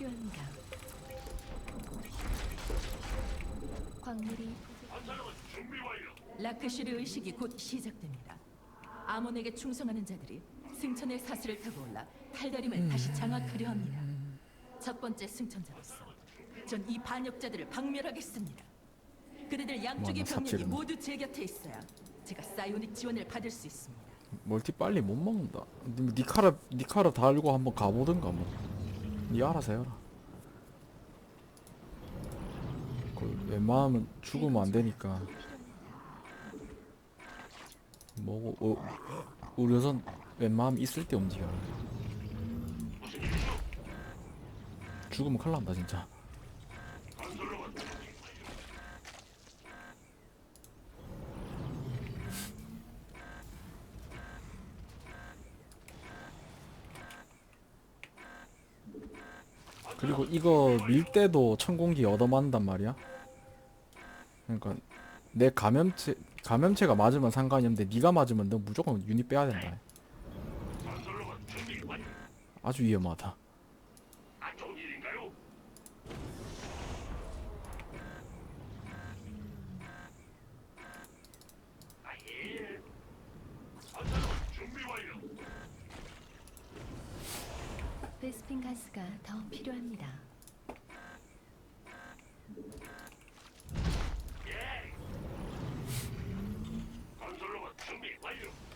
필요합니다. 광물이 라크슈르 의식이 곧 시작됩니다. 아몬에게 충성하는 자들이 승천의 사슬을 타고 올라 탈다림을 다시 장악하려 합니다. 첫 번째 승천자로서 전 이 반역자들을 박멸하겠습니다. 그들들 양쪽의 와, 나 병력이 삽질은. 모두 제 곁에 있어야 제가 사이오닉 지원을 받을 수 있습니다. 멀티 빨리 못 먹는다. 니, 니 카라 니 카라 달고 한번 가보든가 뭐. 니 알아서 해라. 그 웬만하면 죽으면 안 되니까. 뭐고 어, 우리 우선 웬만하면 있을 때 움직여라. 죽으면 큰일 난다 진짜. 그리고 이거 밀 때도 천공기 얻어맞는단 말이야. 그러니까 내 감염체 감염체가 맞으면 상관이 없는데 네가 맞으면 너 무조건 유닛 빼야 된다. 아주 위험하다. you.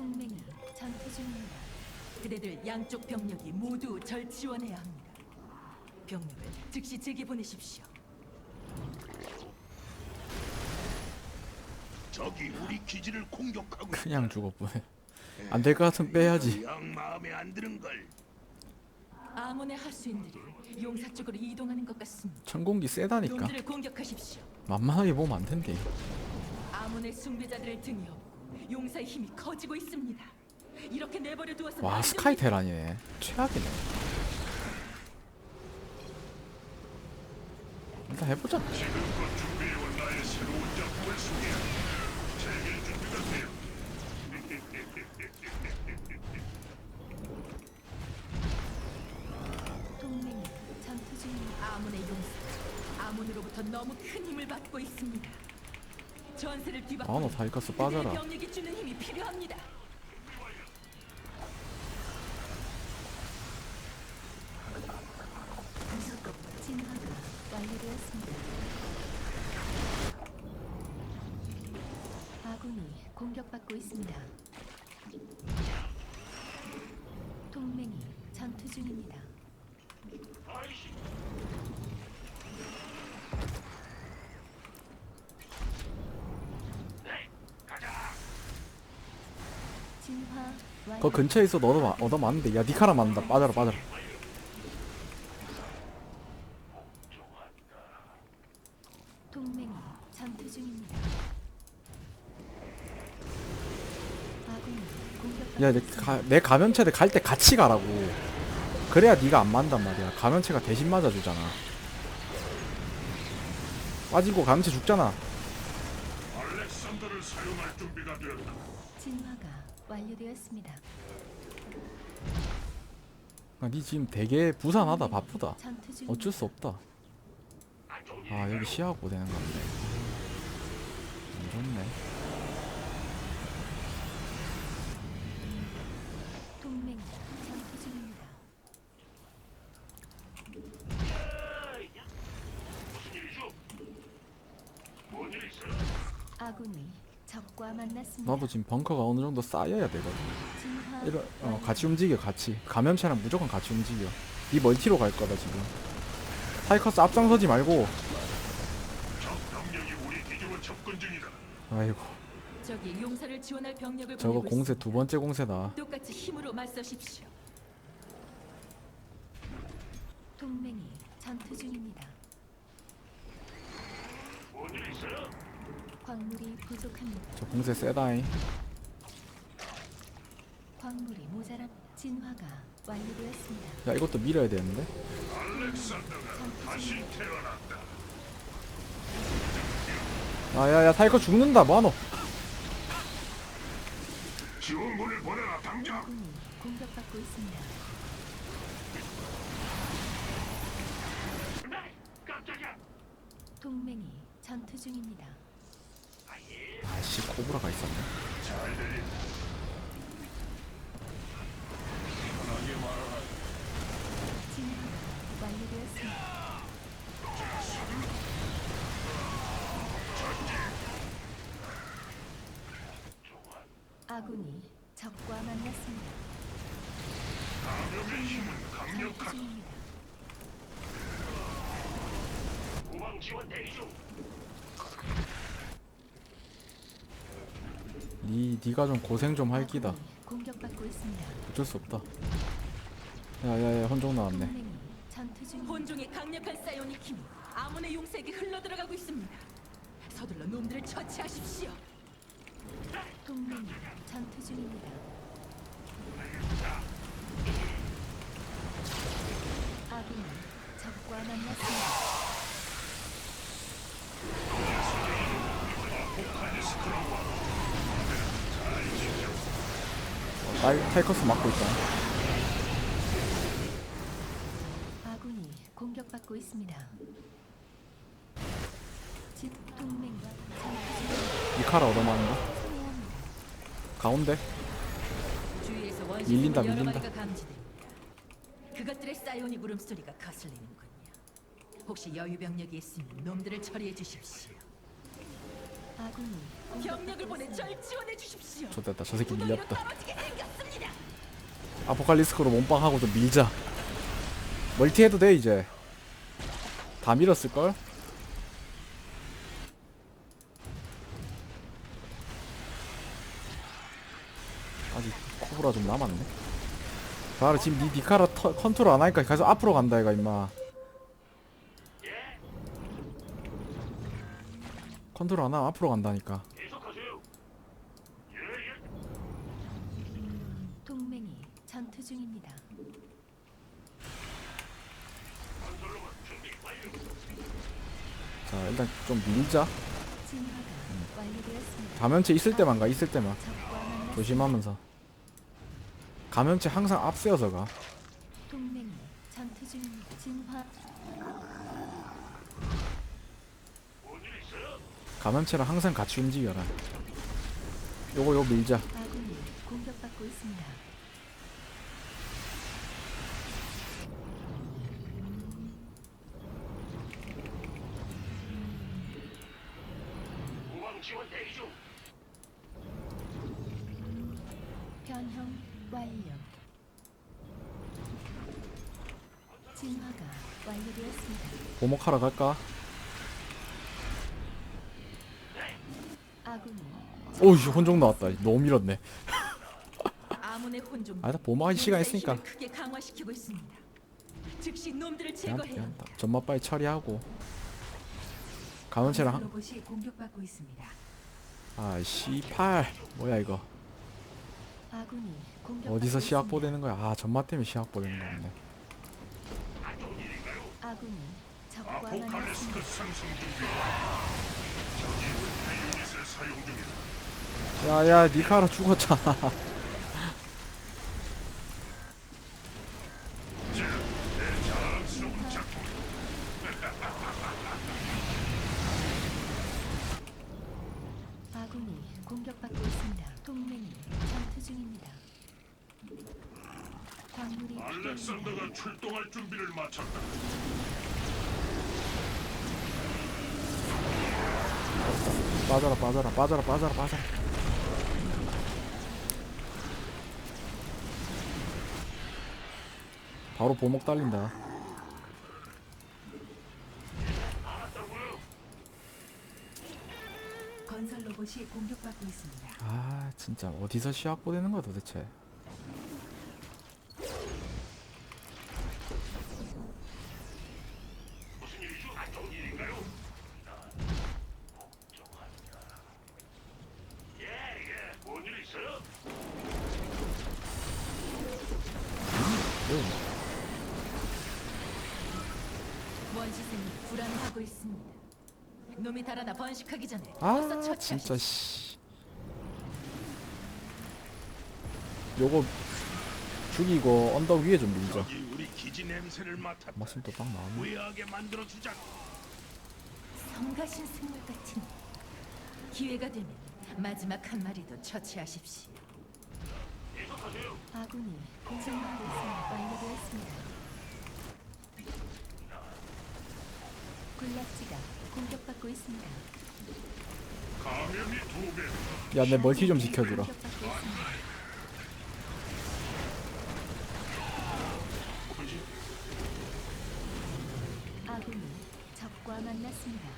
동맹이 전투 중입니다. 그대들 양쪽 병력이 모두 절 지원해야 합니다. 병력을 즉시 제게 보내십시오. 적이 우리 기지를 공격하고 그냥 죽어보네. 안될 것 같으면 빼야지. 영 마음에 안 드는 걸 아몬의 하수인들이 용사 쪽으로 이동하는 것 같습니다. 천공기 세다니까. 놈들을 공격하십시오. 만만하게 보면 안 된대. 아몬의 숭배자들을 등에 업고 용사의 힘이 커지고 있습니다. 이렇게 내버려 두어서 와 스카이 테란이네. 최악이네. 일단 해보자. 지금껏 준비해온 나의 새로운 작품을 소개해 즐길 준비가 되어 동맹이 전투 중입니다. 아몬의 용사 아몬으로부터 너무 큰 힘을 받고 있습니다. 전세를 아너 다이카스 빠져라. 병력이 주는 힘이 필요합니다. 진화가 완료되었습니다. 아군이 공격받고 있습니다. 동맹이 전투 중입니다. 그 근처에 있어 얻어 마- 얻어 맞는데 야 니카라 맞는다. 빠져라 빠져라. 동맹이 전투 중입니다. 야, 내, 가, 내 감염체들 갈때 같이 가라고. 그래야 네가 안 맞단 말이야. 감염체가 대신 맞아주잖아. 빠지고 감염체 죽잖아. 알렉산더를 사용할 준비가 되었다 진화가 완료되었습니다. 아, 니 지금 되게 부산하다 바쁘다. 전투 중 어쩔 수 없다. 아 여기 시야고 되는 건데. 안 좋네. 동맹이 전투 중입니다. 아군이 적과 만났습니다. 나도 지금 벙커가 어느 정도 쌓여야 되거든. 이런 어. 같이 움직여 같이. 감염체랑 무조건 같이 움직여. 이 멀티로 갈 거다 지금. 타이커스 앞장서지 말고. 아이고 저거 공세. 두 번째 공세다. 똑같이 힘으로 맞서십시오. 동맹이 전투 중입니다. 뭔일 있어요? 광물이 부족합니다. 저 공세 세다잉 광물이 모자란 진화가 완료되었습니다. 야 이것도 밀어야 되는데. 아야야 타이커 죽는다 뭐하노 지원군을 보내라 당장. 아군이 공격받고 있습니다. 네, 깜짝이야. 동맹이 전투 중입니다. 코브라가 있었네. 아군이 적과 만났습니다. 힘은 강력한. 우방 지원 대기 중. 니 니가 좀 고생 좀 할 기다 공격받고 있습니다. 어쩔 수 없다 야야야 혼종 나왔네 동맹이 전투 중입니다. 혼종의 강력한 사이오닉 힘이 아몬의 용색이 흘러들어가고 있습니다. 서둘러 놈들을 처치하십시오. 동맹이 전투 중입니다. 아군이 적과 만났습니다. 타이, 타이커스 맞고 있다 아군이 공격받고 있습니다. 집 동맹과 전투 중입니다. 이카라 얻어맞는 거 승리합니다. 가운데 주위에서 밀린다, 여러 밀린다. 마리가. 그것들의 사이오닉 울음소리가 거슬리는군요. 혹시 여유 병력이 있으면 놈들을 처리해 주십시오. 아군이 병력을 보내. 절 지원해 주십시오. 좋됐다 저 새끼 밀렸다 떨어지게 생겼습니다. 아포칼리스크로 몸빵하고 좀 밀자 멀티 해도 돼 이제 다 밀었을걸? 아직 코브라 좀 남았네 봐라 지금 니 니카라 터, 컨트롤 안 하니까 계속 앞으로 간다 얘가 임마 컨트롤 안 하면 앞으로 간다니까 계속하세요. 예, 예. 동맹이 전투 중입니다. 자 일단 좀 밀자 진화가 완료되었습니다. 가면체 있을 때만 가 있을 때만 적과. 조심하면서 감염체 항상 앞세워서 가 동맹이 전투 중입니다. 진화 뭔일 있어요? 감염체랑 항상 같이 움직여라 요거 요거 밀자 아군이 공격받고 있습니다. 우방 지원 대기 중. 변형 완료. 진화가 완료되었습니다. 보목하러 갈까? 아군이 오이씨 혼종 나왔다 너무 밀었네 아몬의 혼종. 아니다 보목할 시간 있으니까 힘을 크게 강화시키고 있습니다. 즉시 놈들을 제거해야 미안 합니다. 점마 빨리 처리하고 감염체랑 로봇이 공격받고 있습니다. 아 씨팔 뭐야 이거 어디서 시약 있습니다. 보내는 거야 아 점마 때문에 시약 보내는 거네 아군이 적과 아포칼리스크 만났습니다. 상승 준비. 적이 은폐 유닛을 사용 중이다. 야야 니카라 죽었잖아 자, 내 자랑스러운 작품. 아군이 공격받고 있습니다. 동맹이 전투 중입니다. 광물이 필요합니다. 알렉산더가 출동할 준비를 마쳤다. 빠져라 빠져라 빠져라 빠져라. 바로 보목 달린다. 건설 로봇이 공격받고 있습니다. 아 진짜 어디서 시약 보내는 거야 도대체 배우네. 원시생이 불안하고 있습니다. 놈이 달아나 번식하기 전에 아. 진짜 씨. 요거 죽이고 언덕 위에 좀 밀자. 여기 우리 기지 냄새를 맡았다. 마침 또딱 나왔네. 후회하게 만들어 주자. 성가신 생물 같은 기회가 되면 마지막 한 마리도 처치하십시오. 아군이 공격받고 있습니다. 완료되었습니다. 군락지가 공격받고 있습니다. 야 내 멀티 좀 지켜주라. 공격받고 있습니다. 아군이 적과 만났습니다.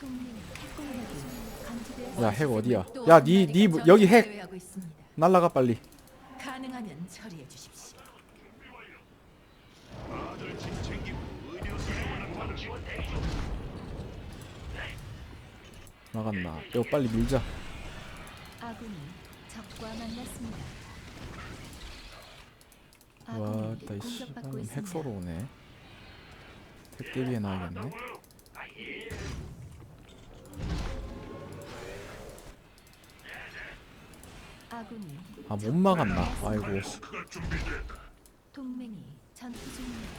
동맹 핵공격이 감지되었습니다. 야 핵 어디야? 또야한니니 여기 핵 제외하고 있습니다. 날라가 빨리. 가능하면 처리해 주십시오. 다들 짐 챙기고 의료 사용하는 바로 지원 나갔나? 이거 빨리 밀자. 아군이 적과 만났습니다. 와, 아군이 다이 공격받고 핵 있습니다. 쏘러 오네. 핵 대비해 놔야겠네. 아군이 아 못 막았나? 아이고. 동맹이 전투 중입니다.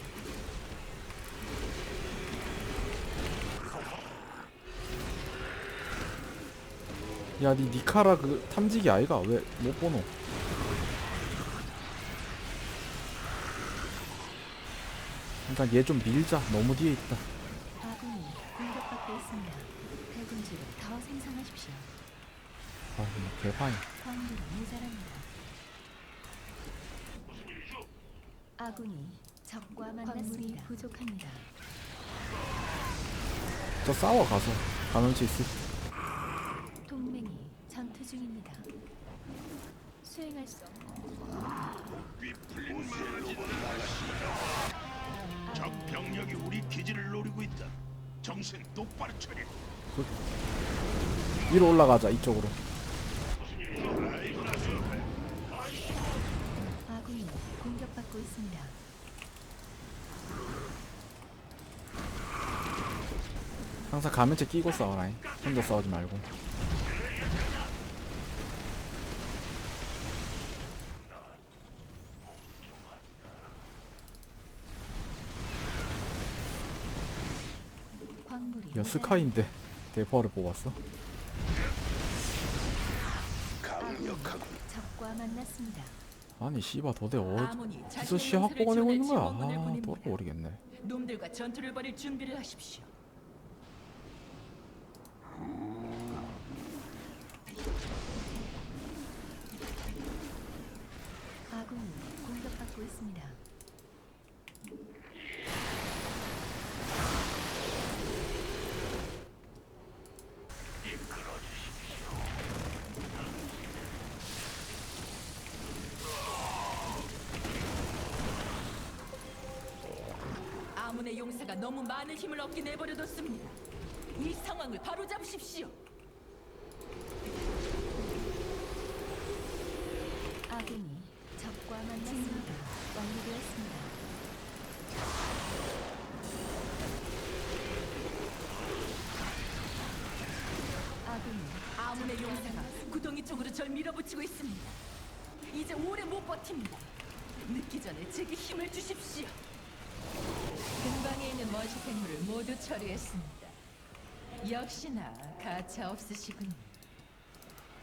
야 니 니카라 그 탐지기 아이가 왜 못 보노? 일단 얘 좀 밀자. 너무 뒤에 있다. 아군이 공격받고 있습니다. 대군주를 더 생성하십시오. 아 뭐. 광물이 모자랍니다. 아군이 적과 만났습니다. 부족합니다. 저 싸워 가서 감염체 있을. 전투 중입니다. 수행할 수적 병력이 우리 기지를 노리고 있다. 정신 똑바로 차려. 위로 올라가자 이쪽으로. 아군이 공격받고 있습니다. 항상 감염체 끼고 싸워라. 혼자 싸우지 말고. 야. 스카인데 대포를 뽑았어. 적과 만났습니다. 아니 씨바 도대 아몬이 어디서 자신의 확보가 되고 있는 거야? 지원해 지원군을 아 보냅니다. 돌아버리겠네. 놈들과 전투를 벌일 준비를 하십시오. 아군이 공격받고 있습니다. 아몬의 용사가 너무 많은 힘을 얻게 내버려뒀습니다. 이 상황을 바로잡으십시오. 아군이 적과 만났습니다. 완료되었습니다. 아군이 아몬의 용사가 구덩이 쪽으로 절 밀어붙이고 있습니다. 이제 오래 못 버팁니다. 늦기 전에 제게 힘을 주십시오. 근방에 있는 원시 생물을 모두 처리했습니다. 역시나 가차 없으시군요.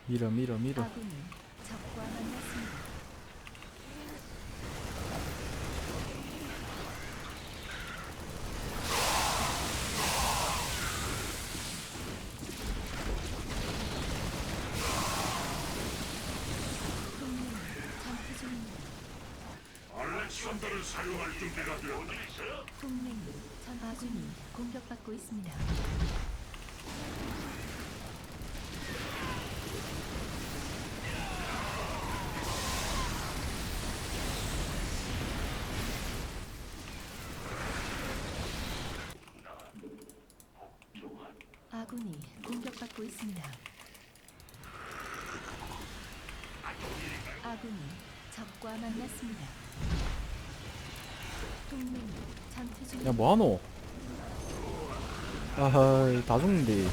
밀어 밀어 밀어. 아군이 적과 만났습니다. 동맹이 전투 중입니다. 알렉산더를 사용할 준비가 되었다. 동맹이 전 아군이 공격받고 있습니다. 아군이 공격받고 있습니다. 아군이 적과 만났습니다. 야. 뭐하노 아하 다 죽는데.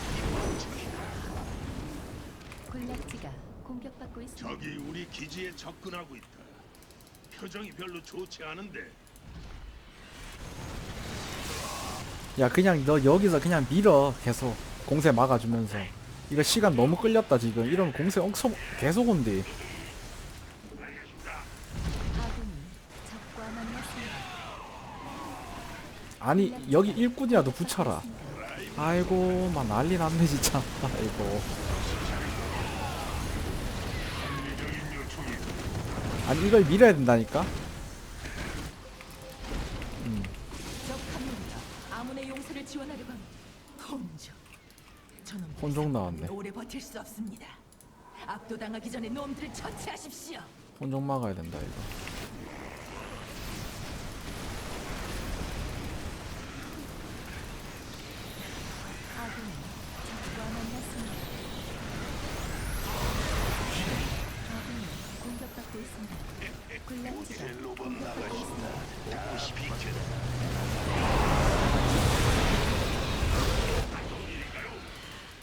군락지가 공격받고 있습니다. 적이 우리 기지에 접근하고 있다. 표정이 별로 좋지 않은데. 야 그냥 너 여기서 그냥 밀어 계속. 공세 막아주면서. 이거 시간 너무 끌렸다 지금. 이러면 공세 엄청 계속 온대. 아군이 적과 만났습니다. 아니 여기 일꾼이라도 붙여라 아이고 막 난리 났네 진짜. 아이고. 아니 이걸 밀어야 된다니까? 합니다. 혼종. 나왔네. 혼종 막아야 된다 이거 아군이 적과 만났습니다. 아군이 공격받고 있습니다. 군락지가.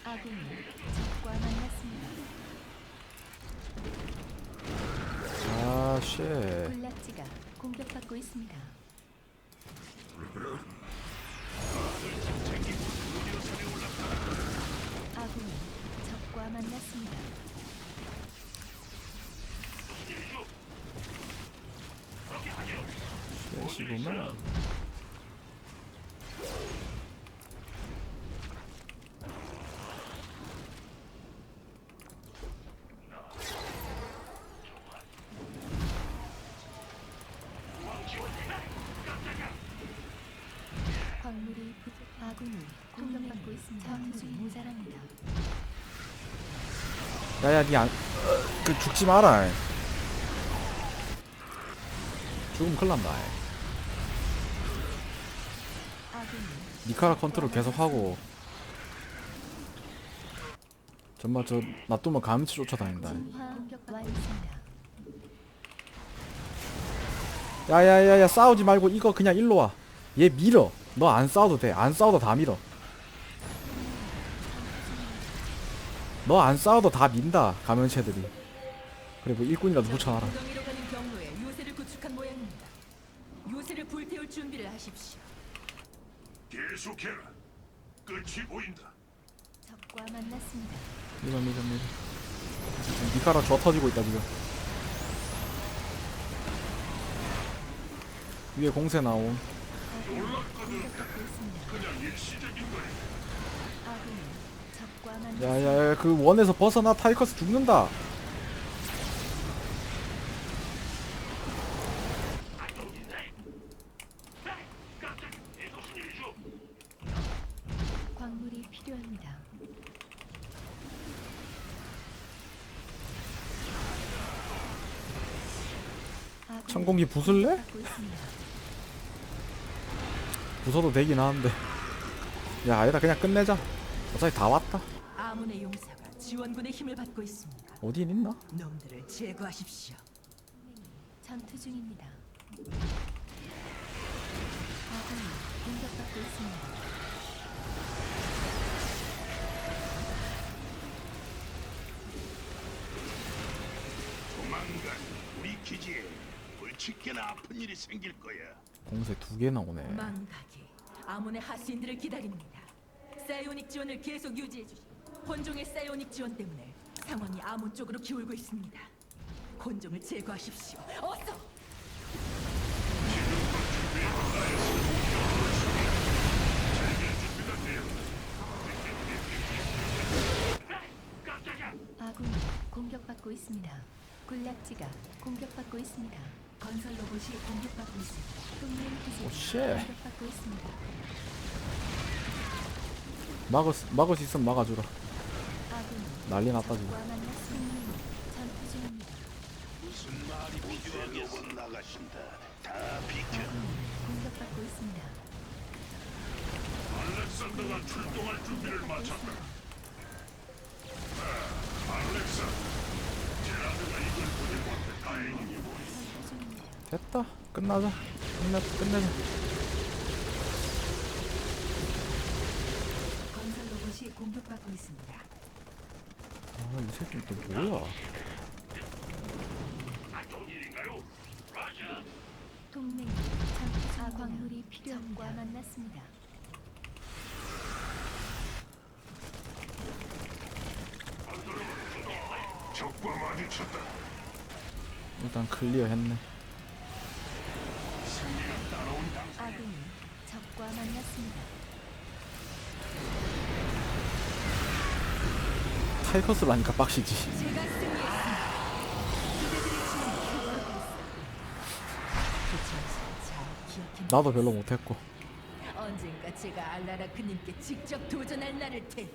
아군이 적과 만났습니다. 아 쉣 군락지가 공격받고 있습니다. 셋이구만 광물이 부족. 아군이 공격받고 있습니다. 광물이 모자랍니다. 야야 니안 그 죽지 마라 죽으면 큰일 난다 니카라 컨트롤 계속 하고. 정말 저 놔두면 감치 쫓아다닌다. 야야야야 싸우지 말고 이거 그냥 일로 와얘 밀어. 너 안 싸워도 돼안 싸워도 다 밀어. 너 안 싸워도 다 민다 가면체들이. 그래 뭐 일꾼이라도 붙여놔라 엉덩이로 가는 경로에 요새를 구축한 모양입니다. 요새를 불태울 준비를 하십시오. 계속해라. 끝이 보인다. 적과 만났습니다. 밀어 밀어 밀어 니카라 줘 터지고 있다 지금 위에 공세 나옴 아군이 공격받고 있습니다. 그냥 일시적인 거야. 아군이 적과 만났습니다. 야야야 그 원에서 벗어나 타이커스 죽는다 광물이 필요합니다. 아군이 천공기 부술래? 부숴도 되긴 하는데 야 아니다 그냥 끝내자 어차피 다 왔다 아몬의 용사가 지원군의 힘을 받고 있습니다. 어디엔 있나? 놈들을 제거하십시오. 전투 중입니다. 아군이 공격받고 있습니다. 조만간 우리 기지에 불치게나 아픈 일이 생길 거야. 공세 두 개 나오네 망각이 아몬의 하수인들을 기다립니다. 사이오닉 지원을 계속 유지해 주시오. 혼종의 사이오닉 지원 때문에 상황이 아몬 쪽으로 기울고 있습니다. 혼종을 제거하십시오. 어서! 아군이 공격받고 있습니다. 군락지가 공격받고 있습니다. 건설 로봇이 공격받고 있습니다. 동맹 기지가 오, 쉣. 공격받고 있습니다. 막을, 수- 막을 수 있으면 막아주라 아군이 난리 났다 지금 적과 만났습니다. 전투 중입니다. 무슨 말이 필요하겠어? 나가신다. 다 비켜. 공격받고 있습니다. 알렉산더가 출동할 준비를 마쳤다. 아, 알렉산더, 제라드가 이걸 보내고 왔대 다행이고. 됐다 끝나자 끝내, 끝내자 건설 로봇이 공격받고 있습니다. 아이 새끼 또 뭐야 동맹 아 광물이 필요합니다. 만났습니다. 적과 마주쳤다. 일단 클리어 했네 아군이 적과 만났습니다. 타이커스를 하니까 빡시지 제가 승리했습니다. 잘 기억해. 나도 별로 못했고 언젠가 제가 알라라 그님께 직접 도전할 날을 테니